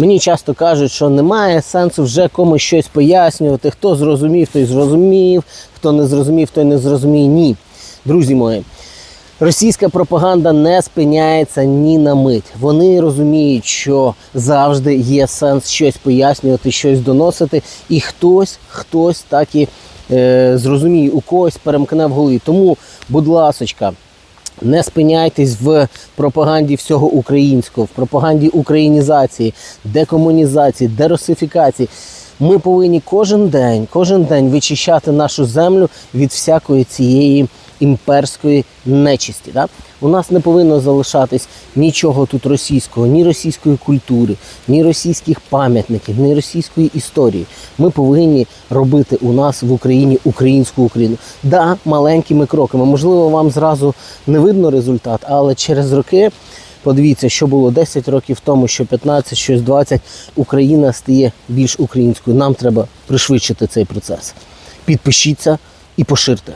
Мені часто кажуть, що немає сенсу вже комусь щось пояснювати. Хто зрозумів, той зрозумів, хто не зрозумів, той не зрозумів. Ні. Друзі мої, російська пропаганда не спиняється ні на мить. Вони розуміють, що завжди є сенс щось пояснювати, щось доносити, і хтось, хтось так і е, зрозуміє, у когось перемкне в голові. Тому, будь ласочка. Не спиняйтесь в пропаганді всього українського, в пропаганді українізації, декомунізації, деросифікації. Ми повинні кожен день, кожен день вичищати нашу землю від всякої цієї імперської нечисті. Так? У нас не повинно залишатись нічого тут російського, ні російської культури, ні російських пам'ятників, ні російської історії. Ми повинні робити у нас в Україні українську Україну. Да, маленькими кроками. Можливо, вам зразу не видно результат, але через роки. Подивіться, що було 10 років тому, що 15, щось 20, Україна стає більш українською. Нам треба пришвидшити цей процес. Підпишіться і поширте.